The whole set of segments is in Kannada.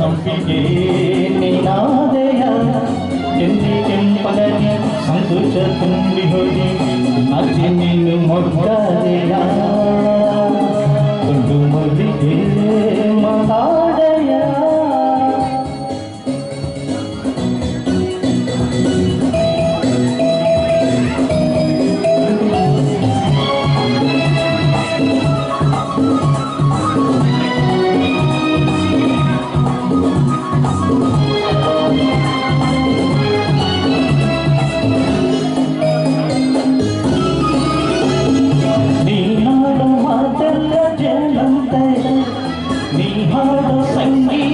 ಸಂಪಿಗೆ ನಿನಾದಯ ಎಲ್ಲಿ ಕೆಂಪದಯ ಸಂತೋಷ ತುಂಬಿ ಹೋಗಿ ಅಜ್ಜಿ ನೀನು ಮೊಗ್ಗದೆಯ Quem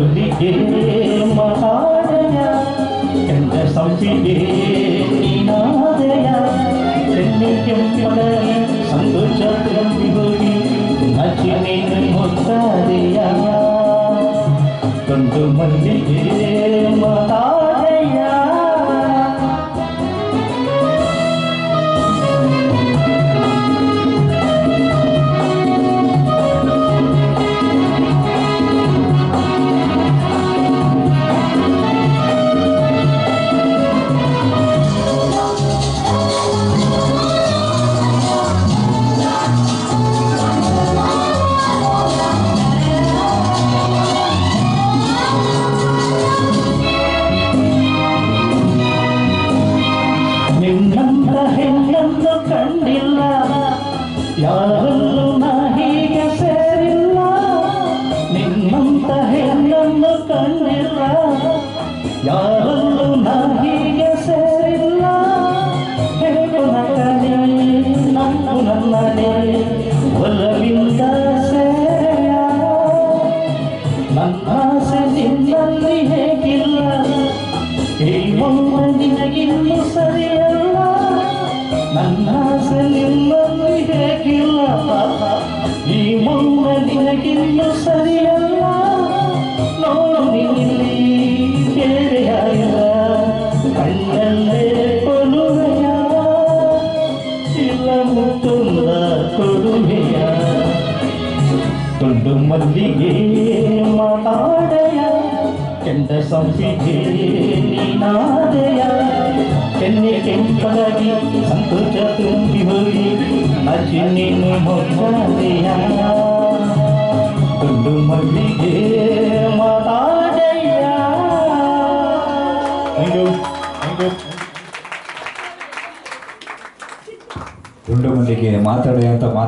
മല്ലികേ മഹാദയ എന്റെ സൗഖ്യേ നാദയ എന്നിക്കും വളരെ സന്തോഷത്തിലും വിഭൂതി നച്ചിനെ മുത്താദയ കൊണ്ടുമല്ല ಕಂಡಿಲ್ಲ ಯಾರಲ್ಲೂ ನಾ ಹೀಗೆ ಸೇರಿಲ್ಲ. ನಿನ್ನಂತ ಹೆಣ್ಣನ್ನು ಕಂಡಿಲ್ಲ ಯಾರಲ್ಲೂ ಮಲ್ಲಿಗೆ ಮಾತಾಡಯ ಕೆಂಡ ಸಂಸಿಗೆ ನೀನಾದಯ? ಕೆನ್ನೆ ಕೆಂಪಗಾಗಿ ಸಂತೋಷ ತುಂಬಿ ಹೋಗಿ, ನಚಿ ನೀನು ಮೊಗ್ಗಾದೆಯ ತುಂಡು ಮಲ್ಲಿಗೆ ಮಾತಾಡೆಯ ಅಂತ ಮಾತಾಡ